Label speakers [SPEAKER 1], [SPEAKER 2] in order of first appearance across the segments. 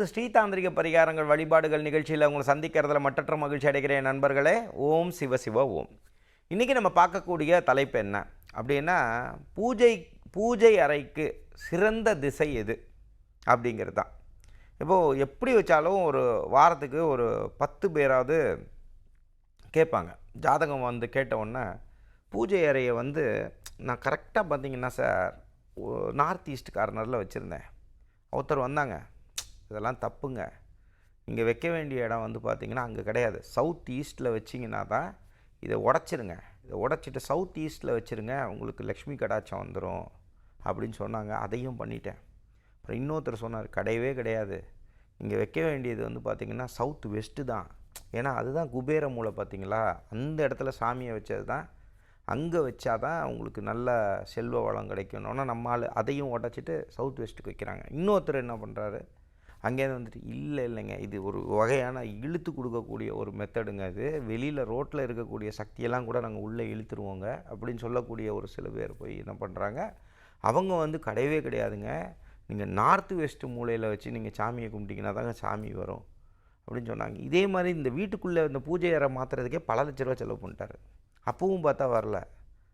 [SPEAKER 1] அதாவது ஸ்ரீதாந்திரிக பரிகாரங்கள் வழிபாடுகள் நிகழ்ச்சியில் உங்களை சந்திக்கிறதுல மற்ற மகிழ்ச்சி அடைகிறேன் நண்பர்களே. ஓம் சிவ சிவ ஓம். இன்றைக்கி நம்ம பார்க்கக்கூடிய தலைப்பு என்ன? அப்படின்னா பூஜை பூஜை அறைக்கு சிறந்த திசை எது? அப்படிங்கிறது தான் இப்போது எப்படி வச்சாலும் ஒரு வாரத்துக்கு ஒரு பத்து பேராவது கேட்பாங்க. ஜாதகம் வந்து கேட்ட உடனே பூஜை அறையை வந்து நான் கரெக்டாக பார்த்தீங்கன்னா சார் நார்த் ஈஸ்ட் கார்னரில் வச்சுருந்தேன். ஒருத்தர் வந்தாங்க. இதெல்லாம் தப்புங்க. நீங்கள் வைக்க வேண்டிய இடம் வந்து பார்த்திங்கன்னா அங்கே கிடையாது. சவுத் ஈஸ்ட்டில் வச்சிங்கன்னா தான் இதை உடச்சிருங்க. இதை உடச்சிட்டு சவுத் ஈஸ்ட்டில் வச்சுருங்க உங்களுக்கு லக்ஷ்மி கடாச்சம் வந்துடும் அப்படின்னு சொன்னாங்க. அதையும் பண்ணிட்டேன். அப்புறம் இன்னொருத்தர் சொன்னார் கிடையவே கிடையாது. இங்கே வைக்க வேண்டியது வந்து பார்த்திங்கன்னா சவுத் வெஸ்ட்டு தான். ஏன்னா அதுதான் குபேர மூலை பார்த்தீங்களா அந்த இடத்துல சாமியை வச்சது தான். அங்கே வச்சா தான் உங்களுக்கு நல்ல செல்வ வளம் கிடைக்கணும்னா நம்ம ஆள் அதையும் உடச்சிட்டு சவுத் வெஸ்ட்டுக்கு வைக்கிறாங்க. இன்னொருத்தர் என்ன பண்ணுறாரு அங்கேருந்து வந்துட்டு இல்லை இல்லைங்க. இது ஒரு வகையான இழுத்து கொடுக்கக்கூடிய ஒரு மெத்தடுங்க இது. வெளியில் ரோட்டில் இருக்கக்கூடிய சக்தியெல்லாம் கூட நாங்கள் உள்ளே இழுத்துருவோங்க. அப்படின்னு சொல்லக்கூடிய ஒரு சில பேர் போய் என்ன பண்ணுறாங்க அவங்க வந்து கிடையவே கிடையாதுங்க. நீங்கள் நார்த்து வெஸ்ட் மூலையில் வச்சு நீங்கள் சாமியை கும்பிட்டிங்கன்னா தாங்க சாமி வரும் அப்படின்னு சொன்னாங்க. இதே மாதிரி இந்த வீட்டுக்குள்ளே இந்த பூஜை அறை மாற்றுறதுக்கே பல லட்ச ரூபா செலவு பண்ணிட்டாரு. அப்பவும் பார்த்தா வரல.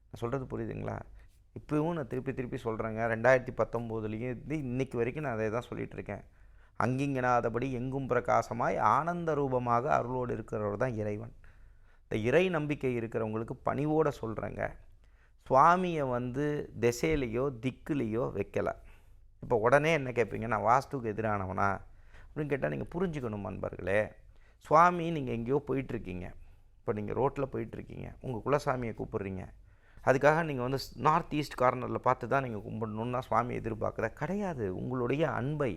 [SPEAKER 1] நான் சொல்கிறது புரியுதுங்களா? இப்போவும் நான் திருப்பி திருப்பி சொல்கிறேங்க ரெண்டாயிரத்தி பத்தொம்போதுலேயும் இருந்து இன்றைக்கி வரைக்கும் நான் அதை தான் சொல்லிகிட்டு இருக்கேன். அங்கிங்கனாதபடி எங்கும் பிரகாசமாய் ஆனந்த ரூபமாக அருளோடு இருக்கிறவர் தான் இறைவன். இந்த இறை நம்பிக்கை இருக்கிறவங்களுக்கு பணிவோடு சொல்கிறேங்க சுவாமியை வந்து திசையிலையோ திக்குலேயோ வைக்கலை. இப்போ உடனே என்ன கேட்பீங்க? நான் வாஸ்துக்கு எதிரானவனா? அப்படின்னு கேட்டால் நீங்கள் புரிஞ்சுக்கணும் நண்பர்களே சுவாமி நீங்கள் எங்கேயோ போயிட்டுருக்கீங்க. இப்போ நீங்கள் ரோட்டில் போயிட்டுருக்கீங்க. உங்கள் குலசாமியை கூப்பிட்றீங்க. அதுக்காக நீங்கள் வந்து நார்த் ஈஸ்ட் கார்னரில் பார்த்து தான் நீங்கள் கும்பிடணுன்னா சுவாமி எதிர்பார்க்குற கிடையாது. உங்களுடைய அன்பை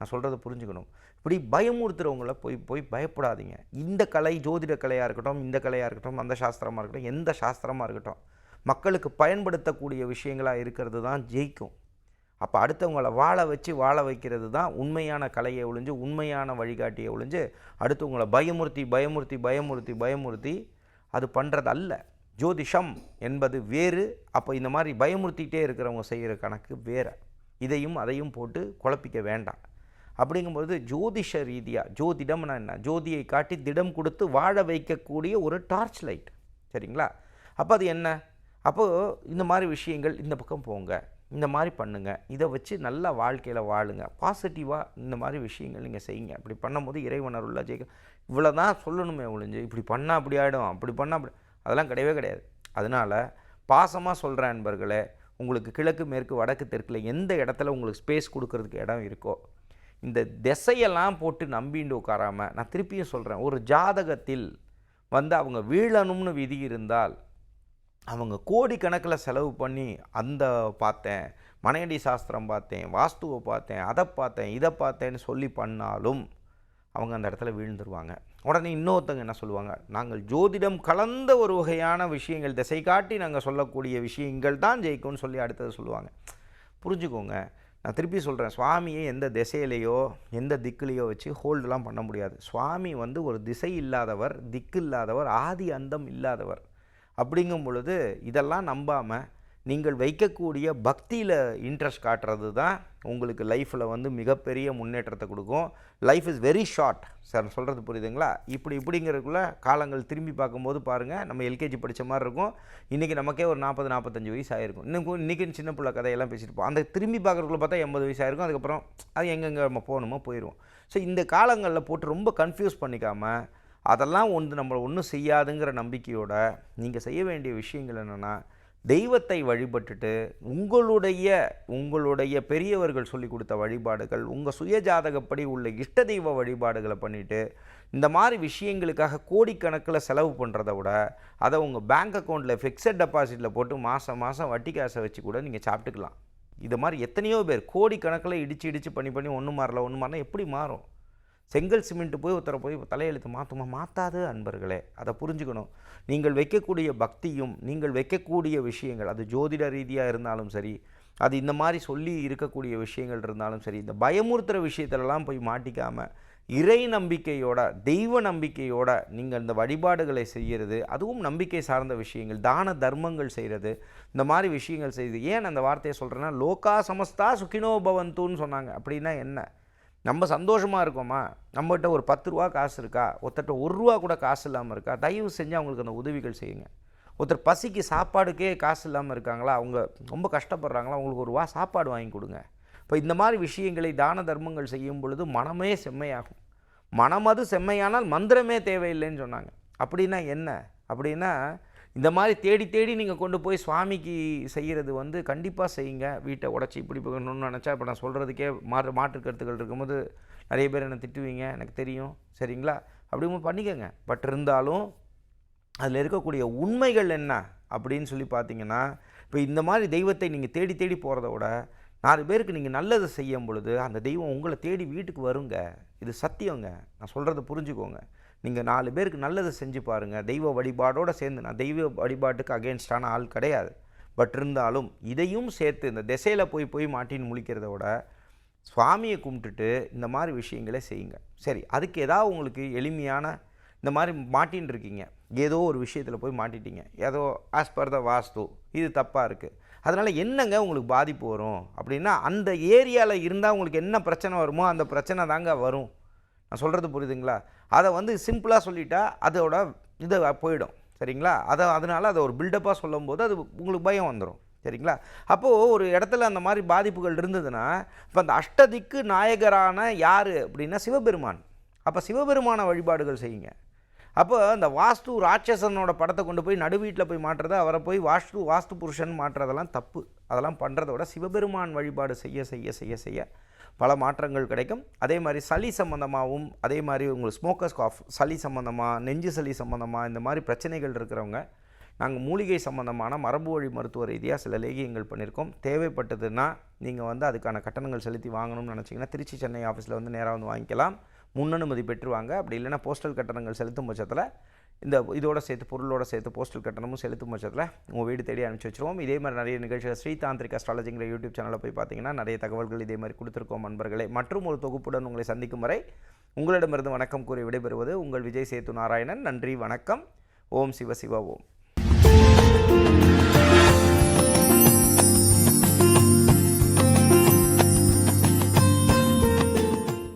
[SPEAKER 1] நான் சொல்கிறத புரிஞ்சுக்கணும். இப்படி பயமுறுத்துறவங்கள போய் போய் பயப்படாதீங்க. இந்த கலை ஜோதிட கலையாக இருக்கட்டும் இந்த கலையாக இருக்கட்டும் அந்த சாஸ்திரமாக இருக்கட்டும் எந்த சாஸ்திரமாக இருக்கட்டும் மக்களுக்கு பயன்படுத்தக்கூடிய விஷயங்களாக இருக்கிறது தான் ஜெயிக்கும். அப்போ அடுத்தவங்களை வாழ வச்சு வாழ வைக்கிறது தான் உண்மையான கலையை ஒழிஞ்சு உண்மையான வழிகாட்டியை ஒழிஞ்சு அடுத்தவங்களை பயமுறுத்தி பயமுறுத்தி பயமுறுத்தி பயமுறுத்தி அது பண்ணுறது அல்ல ஜோதிஷம் என்பது வேறு. அப்போ இந்த மாதிரி பயமுறுத்திக்கிட்டே இருக்கிறவங்க செய்கிற கணக்கு வேறு. இதையும் அதையும் போட்டு குழப்பிக்க வேண்டாம். அப்படிங்கும்போது ஜோதிஷ ரீதியாக ஜோதிடம்னா என்ன? ஜோதியை காட்டி திடம் கொடுத்து வாழ வைக்கக்கூடிய ஒரு டார்ச் லைட் சரிங்களா? அப்போ அது என்ன? அப்போது இந்த மாதிரி விஷயங்கள் இந்த பக்கம் போங்க. இந்த மாதிரி பண்ணுங்கள் இதை வச்சு நல்ல வாழ்க்கையில் வாழுங்க. பாசிட்டிவாக இந்த மாதிரி விஷயங்கள் நீங்கள் செய்யுங்க. அப்படி பண்ணும்போது இறைவனர் உள்ள ஜெயிக்க இவ்வளோ தான் சொல்லணுமே ஒழிஞ்சு இப்படி பண்ணால் அப்படி ஆகிடும் அப்படி பண்ணால் அப்படி அதெல்லாம் கிடையவே கிடையாது. அதனால் பாசமாக சொல்கிறேன் நண்பர்களே உங்களுக்கு கிழக்கு மேற்கு வடக்கு தெற்கில் எந்த இடத்துல உங்களுக்கு ஸ்பேஸ் கொடுக்கறதுக்கு இடம் இருக்கோ இந்த திசையெல்லாம் போட்டு நம்பிண்டு உட்காராமல் நான் திருப்பியும் சொல்கிறேன் ஒரு ஜாதகத்தில் வந்து அவங்க வீழணும்னு விதி இருந்தால் அவங்க கோடிக்கணக்கில் செலவு பண்ணி அந்த பார்த்தேன் மனையடி சாஸ்திரம் பார்த்தேன் வாஸ்துவை பார்த்தேன் அதை பார்த்தேன் இதை பார்த்தேன்னு சொல்லி பண்ணாலும் அவங்க அந்த இடத்துல வீழ்ந்துருவாங்க. உடனே இன்னொருத்தங்க என்ன சொல்லுவாங்க நாங்கள் ஜோதிடம் கலந்த ஒரு வகையான விஷயங்கள் திசை காட்டி நாங்கள் சொல்லக்கூடிய விஷயங்கள் தான் ஜெயிக்கும்னு சொல்லி அடுத்தது சொல்லுவாங்க. புரிஞ்சுக்கோங்க நான் திருப்பி சொல்கிறேன் சுவாமியை எந்த திசையிலையோ எந்த திக்குலேயோ வச்சு ஹோல்டெலாம் பண்ண முடியாது. சுவாமி வந்து ஒரு திசை இல்லாதவர் திக்கு இல்லாதவர் ஆதி அந்தம் இல்லாதவர். அப்படிங்கும் பொழுது இதெல்லாம் நம்பாமல் நீங்கள் வைக்கக்கூடிய பக்தியில் இன்ட்ரெஸ்ட் காட்டுறது தான் உங்களுக்கு லைஃப்பில் வந்து மிகப்பெரிய முன்னேற்றத்தை கொடுக்கும். Life is very short sir சொல்கிறது புரியுதுங்களா? இப்படி இப்படிங்கிறதுக்குள்ள காலங்கள் திரும்பி பார்க்கும்போது பாருங்கள் நம்ம எல்கேஜி படித்த மாதிரி இருக்கும். இன்றைக்கி நமக்கே ஒரு நாற்பது நாற்பத்தஞ்சு வயசு ஆயிருக்கும். இன்னும் இன்றைக்கி சின்ன பிள்ளை கதையெல்லாம் பேசியிருப்போம் அந்த திரும்பி பார்க்குறக்குள்ள பார்த்தா எண்பது வயசு ஆயிருக்கும். அதுக்கப்புறம் அது எங்கெங்கே நம்ம போகணுமோ போயிடுவோம் ஸோ இந்த காலங்களில் போட்டு ரொம்ப கன்ஃபியூஸ் பண்ணிக்காமல் அதெல்லாம் ஒன்று நம்மளை ஒன்றும் செய்யாதுங்கிற நம்பிக்கையோட நீங்கள் செய்ய வேண்டிய விஷயங்கள் என்னென்னா தெய்வத்தை வழிபட்டுட்டு உங்களுடைய உங்களுடைய பெரியவர்கள் சொல்லி கொடுத்த வழிபாடுகள் உங்கள் சுயஜாதகப்படி உள்ள இஷ்ட தெய்வ வழிபாடுகளை பண்ணிவிட்டு இந்த மாதிரி விஷயங்களுக்காக கோடிக்கணக்கில் செலவு பண்ணுறத விட அதை உங்கள் பேங்க் அக்கௌண்ட்டில் ஃபிக்ஸட் டெபாசிட்டில் போட்டு மாதம் மாதம் வட்டி காசை வச்சு கூட நீங்கள் சாப்பிட்டுக்கலாம். இது மாதிரி எத்தனையோ பேர் கோடிக்கணக்கில் இடித்து இடித்து பண்ணி பண்ணி ஒன்று மாறல ஒன்று மாறினா எப்படி மாறும்? செங்கல் சிமெண்ட் போய் ஒருத்தரை போய் தலையெழுத்து மாற்றுமா மாற்றாது அன்பர்களே. அதை புரிஞ்சுக்கணும். நீங்கள் வைக்கக்கூடிய பக்தியும் நீங்கள் வைக்கக்கூடிய விஷயங்கள் அது ஜோதிட ரீதியாக இருந்தாலும் சரி அது இந்த மாதிரி சொல்லி இருக்கக்கூடிய விஷயங்கள் இருந்தாலும் சரி இந்த பயமுறுத்துகிற விஷயத்துலலாம் போய் மாட்டிக்காமல் இறை நம்பிக்கையோட தெய்வ நம்பிக்கையோட நீங்கள் இந்த வழிபாடுகளை செய்கிறது அதுவும் நம்பிக்கை சார்ந்த விஷயங்கள் தான தர்மங்கள் செய்கிறது இந்த மாதிரி விஷயங்கள் செய்யுது ஏன் அந்த வார்த்தையை சொல்கிறேன்னா லோகா சமஸ்தா சுகினோ பவந்துன்னு சொன்னாங்க. அப்படின்னா என்ன? நம்ம சந்தோஷமாக இருக்கோமா? நம்மகிட்ட ஒரு பத்து ரூபா காசு இருக்கா? ஒருத்தட்ட ஒரு ரூபா கூட காசு இல்லாமல் இருக்கா? தயவு செஞ்சு அவங்களுக்கு அந்த உதவிகள் செய்யுங்க. ஒருத்தர் பசிக்கு சாப்பாடுக்கே காசு இல்லாமல் இருக்காங்களா? அவங்க ரொம்ப கஷ்டப்படுறாங்களா? அவங்களுக்கு ஒரு ரூபா சாப்பாடு வாங்கி கொடுங்க. இப்போ இந்த மாதிரி விஷயங்களை தான தர்மங்கள் செய்யும் பொழுது மனமே செம்மையாகும். மனமது செம்மையானால் மந்திரமே தேவையில்லைன்னு சொன்னாங்க. அப்படின்னா என்ன? அப்படின்னா இந்த மாதிரி தேடி தேடி நீங்கள் கொண்டு போய் சுவாமிக்கு செய்கிறது வந்து கண்டிப்பாக செய்யுங்க. வீட்டை உடச்சி இப்படி போகணும்னு நினச்சா இப்போ நான் சொல்கிறதுக்கே மாற்று மாற்று கருத்துக்கள் இருக்கும்போது நிறைய பேர் என்னை திட்டுவீங்க எனக்கு தெரியும் சரிங்களா? அப்படிங்கும்போது பண்ணிக்கோங்க. பட் இருந்தாலும் அதில் இருக்கக்கூடிய உண்மைகள் என்ன அப்படின்னு சொல்லி பார்த்தீங்கன்னா இப்போ இந்த மாதிரி தெய்வத்தை நீங்கள் தேடி தேடி போகிறத விட நாலு பேருக்கு நீங்கள் நல்லது செய்யும் பொழுது அந்த தெய்வம் உங்களை தேடி வீட்டுக்கு வருங்க. இது சத்தியங்க. நான் சொல்கிறத புரிஞ்சுக்கோங்க. நீங்கள் நாலு பேருக்கு நல்லது செஞ்சு பாருங்கள் தெய்வ வழிபாடோடு சேர்ந்து நான் தெய்வ வழிபாட்டுக்கு அகேன்ஸ்டான ஆள் கிடையாது. பட் இருந்தாலும் இதையும் சேர்த்து இந்த திசையில் போய் போய் மாட்டின்னு முழிக்கிறத விட சுவாமியை கும்பிட்டுட்டு இந்த மாதிரி விஷயங்களை செய்யுங்க. சரி அதுக்கு ஏதாவது உங்களுக்கு எளிமையான இந்த மாதிரி மாட்டின்னு இருக்கீங்க. ஏதோ ஒரு விஷயத்தில் போய் மாட்டிட்டீங்க. ஏதோ ஆஸ் பர் த வாஸ்து இது தப்பாக இருக்குது அதனால் என்னங்க உங்களுக்கு பாதிப்பு வரும்? அப்படின்னா அந்த ஏரியாவில் இருந்தால் உங்களுக்கு என்ன பிரச்சனை வருமோ அந்த பிரச்சனை தாங்க வரும். நான் சொல்கிறது புரியுதுங்களா? அதை வந்து சிம்பிளாக சொல்லிட்டா அதோட இது போயிடும். சரிங்களா? அதை அதனால் அதை ஒரு பில்டப்பாக சொல்லும்போது அது உங்களுக்கு பயம் வந்துடும் சரிங்களா? அப்போது ஒரு இடத்துல அந்த மாதிரி பாதிப்புகள் இருந்ததுன்னா இப்போ அந்த அஷ்டதிக்கு நாயகரான யார் அப்படின்னா சிவபெருமான். அப்போ சிவபெருமான வழிபாடுகள் செய்யுங்க. அப்போ அந்த வாஸ்து ராட்சசனோட படத்தை கொண்டு போய் நடு வீட்டில் போய் மாட்டுறது அவரை போய் வாஸ்து வாஸ்து புருஷன் மாட்டுறதெல்லாம் தப்பு. அதெல்லாம் பண்ணுறதோட சிவபெருமான் வழிபாடு செய்ய செய்ய செய்ய செய்ய பல மாற்றங்கள் கிடைக்கும். அதே மாதிரி சளி சம்மந்தமாகவும் அதே மாதிரி உங்களுக்கு ஸ்மோக்கர்ஸ் காஃப் சளி சம்மந்தமாக நெஞ்சு சளி சம்மந்தமாக இந்த மாதிரி பிரச்சனைகள் இருக்கிறவங்க நாங்கள் மூலிகை சம்மந்தமான மரபு வழி மருத்துவ ரீதியாக சில லேகியங்கள் பண்ணியிருக்கோம். தேவைப்பட்டதுன்னா நீங்கள் வந்து அதுக்கான கட்டணங்கள் செலுத்தி வாங்கணும்னு நினச்சிங்கன்னா திருச்சி சென்னை ஆஃபீஸில் வந்து நேராக வந்து வாங்கிக்கலாம். முன்னனுமதி பெற்றுவாங்க. அப்படி இல்லைன்னா போஸ்டல் கட்டணங்கள் செலுத்தும் பட்சத்தில் இந்த இதோட சேர்த்து பொருளோட சேர்த்து போஸ்டல் கட்டணமும் செலுத்தும் பட்சத்தில் உங்கள் வீடு தேடி அனுப்பிச்சி வச்சுருவோம். இதே மாதிரி நிறைய நிகழ்ச்சிகள் ஸ்ரீதாந்திரிக் அஸ்ட்ராலஜிங்கிற யூடியூப் சேனலில் போய் பார்த்தீங்கன்னா நிறைய தகவல்கள் இதே மாதிரி கொடுத்துருக்கோம் நண்பர்களே. மற்றும் ஒரு தொகுப்புடன் உங்களை சந்திக்கும் வரை உங்களிடமிருந்து வணக்கம் கூறி விடைபெறுவது உங்கள் விஜய் சேத்து நாராயணன். நன்றி வணக்கம். ஓம் சிவ சிவ ஓம்.